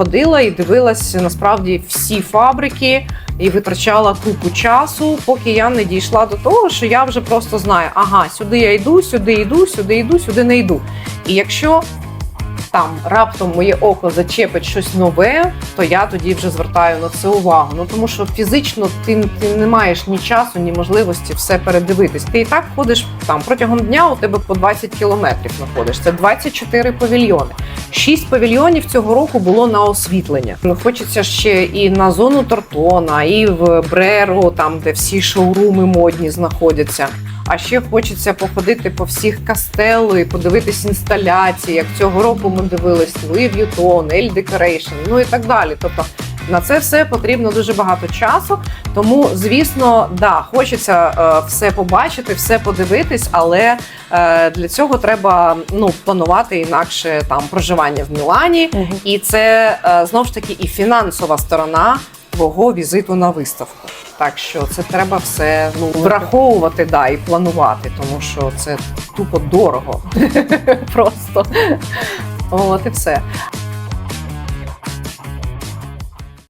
ходила і дивилась насправді всі фабрики і витрачала купу часу, поки я не дійшла до того, що я вже просто знаю, ага, сюди я йду, сюди йду, сюди йду, сюди не йду. І якщо там раптом моє око зачепить щось нове, то я тоді вже звертаю на це увагу. Ну тому що фізично ти, ти не маєш ні часу, ні можливості все передивитись. Ти і так ходиш там протягом дня. У тебе по 20 кілометрів знаходиш. Це 24 павільйони. Шість павільйонів цього року було на освітлення. Ну, хочеться ще і на зону Тортона, і в Бреру, там де всі шоуруми модні знаходяться. А ще хочеться походити по всіх кастелу і подивитись інсталяції. Як цього року ми дивились Louis Vuitton, Elle Decoration, ну і так далі. Тобто на це все потрібно дуже багато часу. Тому, звісно, да, хочеться е, все побачити, все подивитись, але е, для цього треба ну планувати інакше там проживання в Мілані, і це е, знову ж таки і фінансова сторона твого візиту на виставку. Так що це треба все ну враховувати да, і планувати, тому що це тупо дорого. Просто. От і все.